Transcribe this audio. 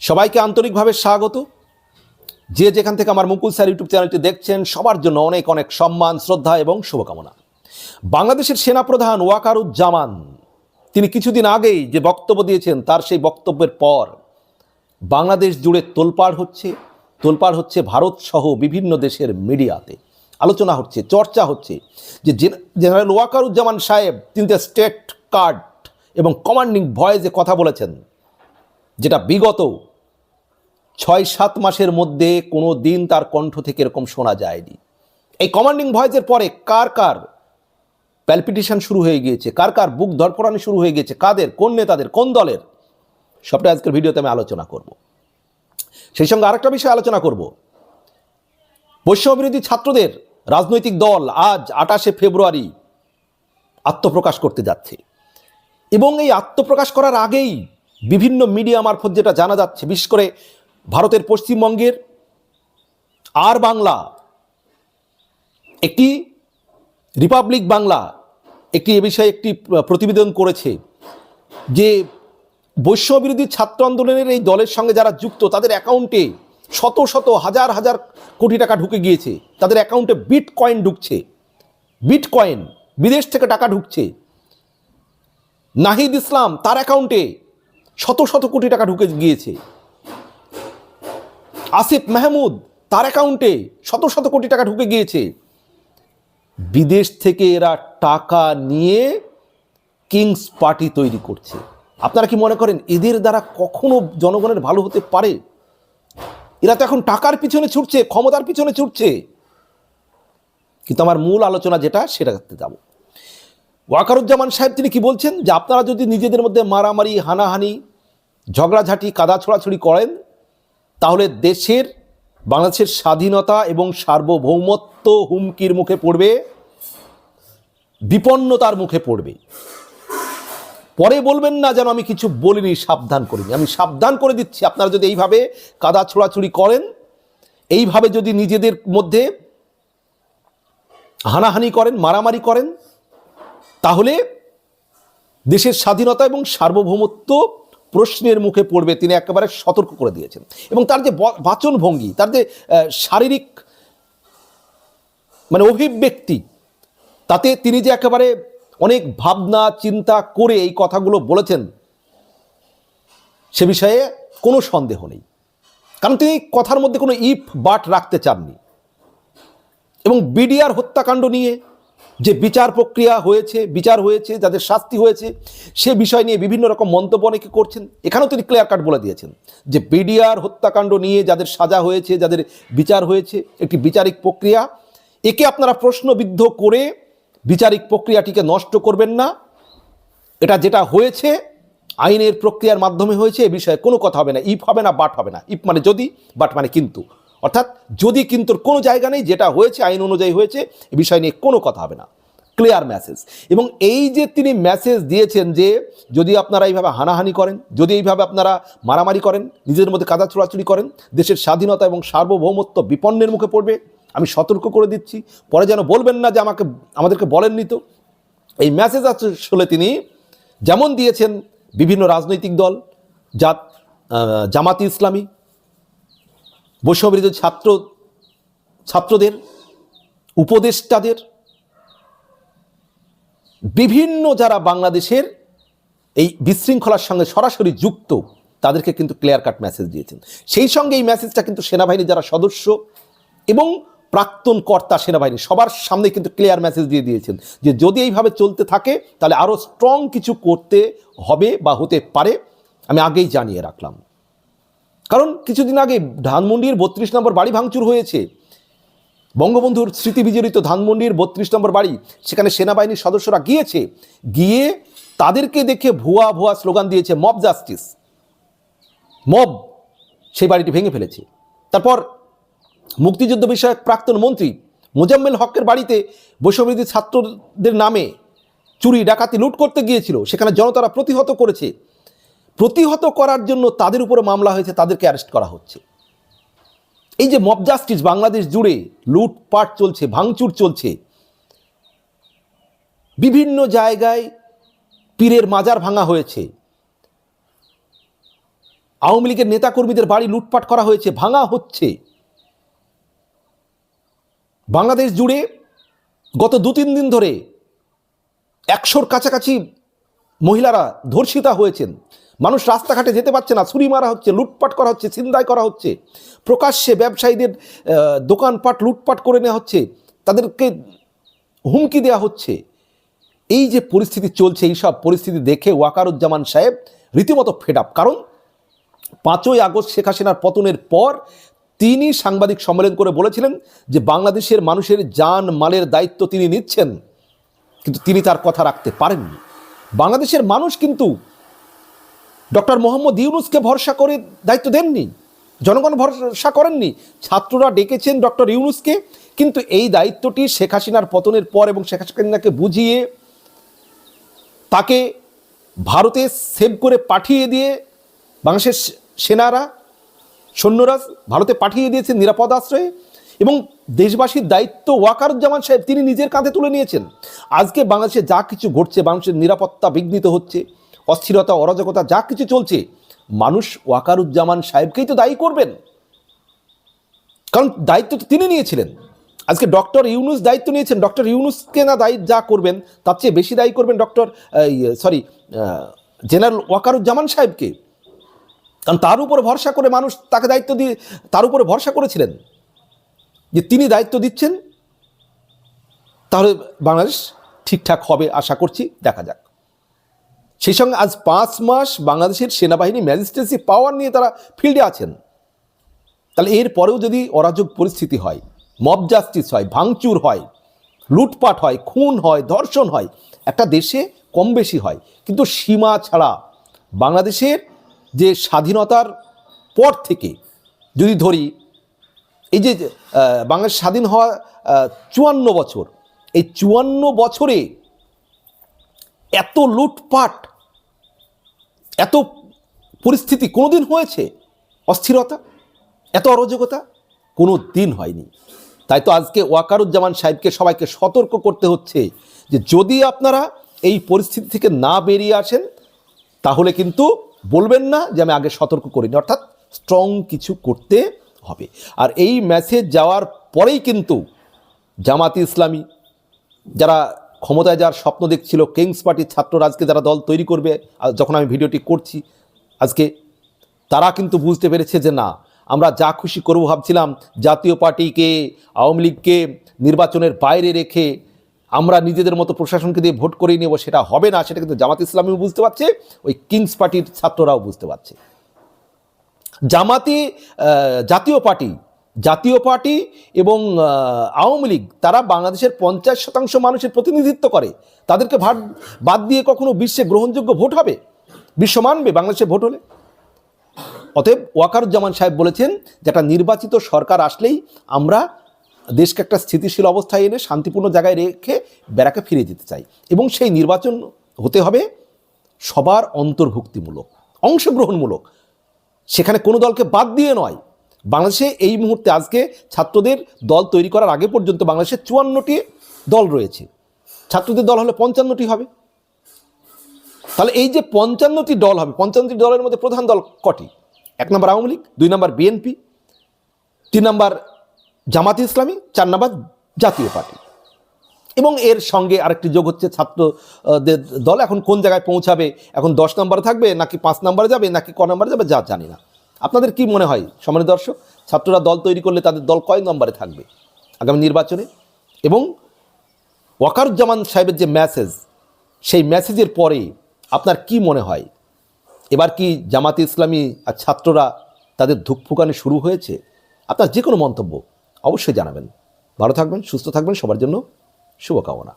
সবাইকে আন্তরিকভাবে স্বাগত। যে যেখান থেকে আমার মুকুল স্যার ইউটিউব চ্যানেলটি দেখছেন, সবার জন্য অনেক অনেক সম্মান, শ্রদ্ধা এবং শুভকামনা। বাংলাদেশের সেনাপ্রধান ওয়াকারুজ্জামান, তিনি কিছুদিন আগেই যে বক্তব্য দিয়েছেন, তার সেই বক্তব্যের পর বাংলাদেশ জুড়ে তোলপাড় হচ্ছে তোলপাড় হচ্ছে ভারত সহ বিভিন্ন দেশের মিডিয়াতে। আলোচনা হচ্ছে, চর্চা হচ্ছে যে জেনারেল ওয়াকারুজ্জামান সাহেব, তিনি স্টেট কার্ড এবং কমান্ডিং ভয়েসে কথা বলেছেন, যেটা বিগত ছয় সাত মাসের মধ্যে কোনো দিন তার কণ্ঠ থেকে এরকম শোনা যায়নি। এই কমান্ডিং ভয়েসের পরে কার কার প্যালপিটেশন শুরু হয়ে গিয়েছে? কার কার বুক ধরপড়ানি শুরু হয়ে গিয়েছে? কাদের? কোন নেতাদের? কোন দলের? সবটা আজকের ভিডিওতে আমি আলোচনা করব। সেই সঙ্গে আরেকটা বিষয় আলোচনা করব। বৈষম্যবিরোধী ছাত্রদের রাজনৈতিক দল আজ আটাশে ফেব্রুয়ারি আত্মপ্রকাশ করতে যাচ্ছে। এবং এই আত্মপ্রকাশ করার আগেই বিভিন্ন মিডিয়া মারফত যেটা জানা যাচ্ছে, বিশেষ করে ভারতের পশ্চিমবঙ্গের আর বাংলা, একটি রিপাবলিক বাংলা, একটি এ বিষয়ে একটি প্রতিবেদন করেছে যে বৈশ্যবিরোধী ছাত্র আন্দোলনের এই দলের সঙ্গে যারা যুক্ত, তাদের অ্যাকাউন্টে শত শত, হাজার হাজার কোটি টাকা ঢুকে গিয়েছে। তাদের অ্যাকাউন্টে বিট কয়েন ঢুকছে। বিট কয়েন বিদেশ থেকে টাকা ঢুকছে। নাহিদ ইসলাম তার অ্যাকাউন্টে শত শত কোটি টাকা ঢুকে গিয়েছে। আসিফ মাহমুদ, তার অ্যাকাউন্টে শত শত কোটি টাকা ঢুকে গিয়েছে। বিদেশ থেকে এরা টাকা নিয়ে কিংস পার্টি তৈরি করছে। আপনারা কি মনে করেন এদের দ্বারা কখনো জনগণের ভালো হতে পারে? এরা তো এখন টাকার পিছনে ছুটছে, ক্ষমতার পিছনে ছুটছে। কিন্তু আমার মূল আলোচনা যেটা, সেটা করতে যাব। ওয়াকারুজ্জামান সাহেব তিনি কি বলছেন? যে আপনারা যদি নিজেদের মধ্যে মারামারি, হানাহানি, ঝগড়াঝাঁটি কাদা ছোড়াছুড়ি করেন তাহলে দেশের, বাংলাদেশের স্বাধীনতা এবং সার্বভৌমত্ব হুমকির মুখে পড়বে, বিপন্নতার মুখে পড়বে। পরে বলবেন না যেন আমি কিছু বলিনি, সাবধান করিনি। আমি সাবধান করে দিচ্ছি, আপনারা যদি এইভাবে কাদা ছোড়াছুড়ি করেন, এইভাবে যদি নিজেদের মধ্যে হানাহানি করেন, মারামারি করেন, তাহলে দেশের স্বাধীনতা এবং সার্বভৌমত্ব প্রশ্নের মুখে পড়বে, তিনি একেবারে সতর্ক করে দিয়েছেন। এবং তার যে বাচনভঙ্গি, তার যে শারীরিক মানে অভিব্যক্তি, তাতে তিনি যে একেবারে অনেক ভাবনা, চিন্তা করে এই কথাগুলো বলেছেন, সে বিষয়ে কোনো সন্দেহ নেই। কারণ তিনি কথার মধ্যে কোনো ইফ বাট রাখতে চাননি। এবং বিডিআর হত্যাকাণ্ড নিয়ে যে বিচার প্রক্রিয়া হয়েছে, বিচার হয়েছে, যাদের শাস্তি হয়েছে, সে বিষয় নিয়ে বিভিন্ন রকম মন্তব্য অনেকে করছেন। এখানেও তিনি ক্লিয়ার কাট বলে দিয়েছেন যে বিডিআর হত্যাকাণ্ড নিয়ে যাদের সাজা হয়েছে, যাদের বিচার হয়েছে, একটি বিচারিক প্রক্রিয়া। একে আপনারা প্রশ্নবিদ্ধ করে বিচারিক প্রক্রিয়াটিকে নষ্ট করবেন না। এটা যেটা হয়েছে, আইনের প্রক্রিয়ার মাধ্যমে হয়েছে, এ বিষয়ে কোনো কথা হবে না। ইফ হবে না বাট হবে না। ইফ মানে যদি বাট মানে কিন্তু। অর্থাৎ যদি কিন্তু কোনো জায়গা নেই, যেটা হয়েছে, আইন অনুযায়ী হয়েছে, এ বিষয় নিয়ে কোনো কথা হবে না। ক্লিয়ার মেসেজ এবং এই যে তিনি মেসেজ দিয়েছেন যে, যদি আপনারা এইভাবে হানাহানি করেন, যদি এইভাবে আপনারা মারামারি করেন, নিজেদের মধ্যে কাদা ছোড়াছুড়ি করেন, দেশের স্বাধীনতা এবং সার্বভৌমত্ব বিপন্নের মুখে পড়বে, আমি সতর্ক করে দিচ্ছি। পরে যেন বলবেন না যে আমাকে, আমাদেরকে বলেননি তো। এই মেসেজ আসলে তিনি যেমন দিয়েছেন বিভিন্ন রাজনৈতিক দল, জাত জামাতি ইসলামী বৈষম্যবিরোধী ছাত্র, ছাত্রদের, উপদেষ্টাদের, বিভিন্ন যারা বাংলাদেশের এই বিশৃঙ্খলার সঙ্গে সরাসরি যুক্ত, তাদেরকে কিন্তু ক্লিয়ার কাট মেসেজ দিয়েছেন। সেই সঙ্গে এই মেসেজটা কিন্তু সেনাবাহিনী যারা সদস্য এবং প্রাক্তন কর্তা সেনাবাহিনী, সবার সামনে কিন্তু ক্লিয়ার মেসেজ দিয়ে দিয়েছেন যে যদি এইভাবে চলতে থাকে, তাহলে আরও স্ট্রং কিছু করতে হবে বা হতে পারে। আমি আগেই জানিয়ে রাখলাম। কারণ কিছুদিন আগে ধানমন্ডির বত্রিশ নম্বর বাড়ি ভাঙচুর হয়েছে। বঙ্গবন্ধুর স্মৃতি বিজড়িত ধানমন্ডির বত্রিশ নম্বর বাড়ি, সেখানে সেনাবাহিনীর সদস্যরা গিয়েছে। গিয়ে তাদেরকে দেখে ভুয়া ভুয়া স্লোগান দিয়েছে, মব জাস্টিস। মব, সেই বাড়িটি ভেঙে ফেলেছে। তারপর মুক্তিযুদ্ধ বিষয়ক প্রাক্তন মন্ত্রী মোজাম্মেল হকের বাড়িতে বৈষম্যবিরোধী ছাত্রদের নামে চুরি, ডাকাতি, লুট করতে গিয়েছিল। সেখানে জনতারা প্রতিহত করেছে। প্রতিহত করার জন্য তাদের উপরে মামলা হয়েছে, তাদেরকে অ্যারেস্ট করা হচ্ছে। এই যে মব জাস্টিস বাংলাদেশ জুড়ে লুটপাট চলছে, ভাঙচুর চলছে, বিভিন্ন জায়গায় পীরের মাজার ভাঙা হয়েছে, আওয়ামী লীগের নেতাকর্মীদের বাড়ি লুটপাট করা হয়েছে, ভাঙা হচ্ছে। বাংলাদেশ জুড়ে গত দু তিন দিন ধরে একশোর কাছাকাছি মহিলারা ধর্ষিতা হয়েছেন। মানুষ রাস্তাঘাটে যেতে পারছে না, ছুরি মারা হচ্ছে, লুটপাট করা হচ্ছে ছিনতাই করা হচ্ছে। প্রকাশ্যে ব্যবসায়ীদের দোকানপাট, লুটপাট করে নেওয়া হচ্ছে, তাদেরকে হুমকি দেওয়া হচ্ছে। এই যে পরিস্থিতি চলছে, এই সব পরিস্থিতি দেখে ওয়াকারুজ্জামান সাহেব রীতিমতো ফেড আপ কারণ পাঁচই আগস্ট শেখ হাসিনার পতনের পর তিনি সাংবাদিক সম্মেলন করে বলেছিলেন যে বাংলাদেশের মানুষের জান মালের দায়িত্ব তিনি নিচ্ছেন, কিন্তু তিনি তার কথা রাখতে পারেননি। বাংলাদেশের মানুষ কিন্তু ডক্টর মোহাম্মদ ইউনুসকে ভরসা করে দায়িত্ব দেননি, জনগণ ভরসা করেননি, ছাত্ররা ডেকেছেন ডক্টর ইউনুসকে, কিন্তু এই দায়িত্বটি শেখ হাসিনার পতনের পর এবং শেখ হাসিনাকে বুঝিয়ে তাকে ভারতে সেভ করে পাঠিয়ে দিয়ে বাংলাদেশের সেনারা, সৈন্যরা ভারতে পাঠিয়ে দিয়েছেন নিরাপদ আশ্রয়ে এবং দেশবাসীর দায়িত্ব ওয়াকারুজ্জামান সাহেব তিনি নিজের কাঁধে তুলে নিয়েছেন। আজকে বাংলাদেশে যা কিছু ঘটছে, বাংলাদেশের নিরাপত্তা বিঘ্নিত হচ্ছে। অস্থিরতা, অরাজকতা, যা কিছু চলছে, মানুষ ওয়াকারুজ্জামান সাহেবকেই তো দায়ী করবেন। কারণ দায়িত্ব তো তিনি নিয়েছিলেন। আজকে ডক্টর ইউনুস দায়িত্ব নিয়েছেন। ডক্টর ইউনুসকে না দায়িত্ব যা করবেন, তার চেয়ে বেশি দায়ী করবেন ডক্টর সরি জেনারেল ওয়াকারুজ্জামান সাহেবকে। কারণ তার উপর ভরসা করে মানুষ তাকে দায়িত্ব দিয়ে, তার উপরে ভরসা করেছিলেন। যে তিনি দায়িত্ব দিচ্ছেন, তাহলে বাংলাদেশ ঠিকঠাক হবে আশা করছি। দেখা যাক। সেই সঙ্গে আজ পাঁচ মাস বাংলাদেশের সেনাবাহিনী ম্যাজিস্ট্রেসি পাওয়ার নিয়ে তারা ফিল্ডে আছেন। তাহলে এর পরেও যদি অরাজক পরিস্থিতি হয় মব জাস্টিস হয়, ভাঙচুর হয়, লুটপাট হয়, খুন হয়, ধর্ষণ হয়, একটা দেশে কম বেশি হয়। কিন্তু সীমা ছাড়া বাংলাদেশের যে স্বাধীনতার পর থেকে যদি ধরি, এই যে বাংলাদেশ স্বাধীন হওয়া চুয়ান্ন বছর, এই চুয়ান্ন বছরে এত লুটপাট, এত পরিস্থিতি কোনোদিন হয়েছে? অস্থিরতা? এত অরাজকতা? কোনো দিন হয়নি। তাই তো আজকে ওয়াকারুজ্জামান সাহেবকে সবাইকে সতর্ক করতে হচ্ছে যে যদি আপনারা এই পরিস্থিতি থেকে না বেরিয়ে আসেন, তাহলে কিন্তু বলবেন না যে আমি আগে সতর্ক করিনি। অর্থাৎ স্ট্রং কিছু করতে হবে। আর এই মেসেজ যাওয়ার পরেই কিন্তু জামাতি ইসলামী, যারা ক্ষমতায় যাওয়ার স্বপ্ন দেখছিল কিংস পার্টির ছাত্ররা, আজকে যারা দল তৈরি করবে যখন আমি ভিডিওটি করছি, আজকে তারা কিন্তু বুঝতে পেরেছে যে না, আমরা যা খুশি করব ভাবছিলাম, জাতীয় পার্টিকে, আওয়ামী লীগকে নির্বাচনের বাইরে রেখে আমরা নিজেদের মতো প্রশাসনকে দিয়ে ভোট করিয়ে নেব, সেটা হবে না, সেটা কিন্তু জামাত ইসলামীও বুঝতে পারছে, ওই কিংস পার্টির ছাত্ররাও বুঝতে পারছে। জামাতি জাতীয় পার্টি জাতীয় পার্টি এবং আওয়ামী লীগ, তারা বাংলাদেশের পঞ্চাশ শতাংশ মানুষের প্রতিনিধিত্ব করে। তাদেরকে ভাট বাদ দিয়ে কখনো বিশ্বে গ্রহণযোগ্য ভোট হবে? বিশ্ব মানবে বাংলাদেশে ভোট হলে? অতএব ওয়াকারুজ্জামান সাহেব বলেছেন যে একটা নির্বাচিত সরকার আসলেই আমরা দেশকে একটা স্থিতিশীল অবস্থায় এনে শান্তিপূর্ণ জায়গায় রেখে বেড়াকে ফিরে যেতে চাই। এবং সেই নির্বাচন হতে হবে সবার অন্তর্ভুক্তিমূলক, অংশগ্রহণমূলক। সেখানে কোনো দলকে বাদ দিয়ে নয় বাংলাদেশে এই মুহূর্তে আজকে ছাত্রদের দল তৈরি করার আগে পর্যন্ত বাংলাদেশে চুয়ান্নটি দল রয়েছে। ছাত্রদের দল হলে পঞ্চান্নটি হবে। তাহলে এই যে পঞ্চান্নটি দল হবে, পঞ্চান্নটি দলের মধ্যে প্রধান দল কটি? এক নম্বর আওয়ামী লীগ, দুই নম্বর বিএনপি, তিন নম্বর জামাত ইসলামী, চার নম্বর জাতীয় পার্টি। এবং এর সঙ্গে আরেকটি যোগ হচ্ছে ছাত্রদের দল। এখন কোন জায়গায় পৌঁছাবে, এখন দশ নম্বরে থাকবে, নাকি পাঁচ নম্বরে যাবে, নাকি ক নম্বরে যাবে, যা জানি না। আপনাদের কি মনে হয়, সম্মানিত দর্শক? ছাত্ররা দল তৈরি করলে তাদের দল কয় নম্বরে থাকবে? আগামী নির্বাচনে? এবং ওয়াকারুজ্জামান সাহেবের যে মেসেজ সেই মেসেজের পরে আপনার কি মনে হয়? এবার কি জামাতে ইসলামী আর ছাত্ররা তাদের ধুকফুকানি শুরু হয়েছে? আপনার যে কোনো মন্তব্য অবশ্যই জানাবেন। ভালো থাকবেন, সুস্থ থাকবেন, সবার জন্য শুভকামনা।